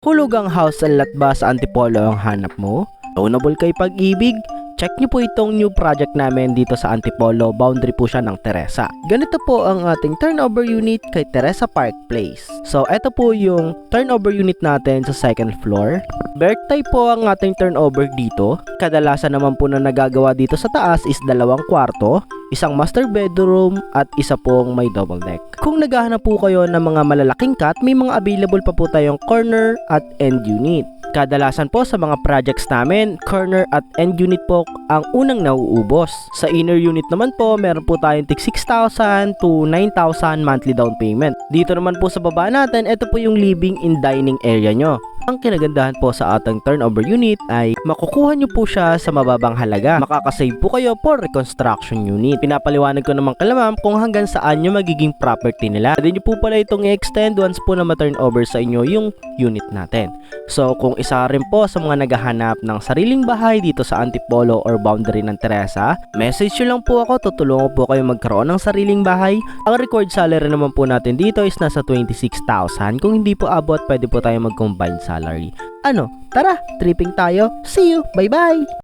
Hulugang house and lot ba sa Antipolo ang hanap mo? Loanable kay pag-ibig? Check niyo po itong new project namin dito sa Antipolo, boundary po siya ng Teresa. Ganito po ang ating turnover unit kay Teresa Park Place. So, ito po yung turnover unit natin sa second floor. Birthday po ang ating turnover dito. Kadalasan naman po na nagagawa dito sa taas is dalawang kwarto, isang master bedroom at isa pong may double deck. Kung naghahanap po kayo ng mga malalaking cut, may mga available pa po tayong corner at end unit. Kadalasan po sa mga projects namin, corner at end unit po ang unang nauubos. Sa inner unit naman po, meron po tayong tig 6,000 to 9,000 monthly down payment. Dito naman po sa baba natin, ito po yung living and dining area nyo. Ang kinagandahan po sa ating turnover unit ay makukuha nyo po siya sa mababang halaga. Makakasave po kayo for reconstruction unit. Pinapaliwanag ko naman kalamam kung hanggang saan nyo magiging property nila. Pwede nyo po pala itong i-extend once po na ma-turnover sa inyo yung unit natin. So kung isa rin po sa mga naghahanap ng sariling bahay dito sa Antipolo or boundary ng Teresa, message nyo lang po ako, tutulungan po kayo magkaroon ng sariling bahay. Ang record salary naman po natin dito is nasa 26,000. Kung hindi po abot, pwede po tayo mag-combine salary. Ano? Tara, tripping tayo. See you. Bye-bye!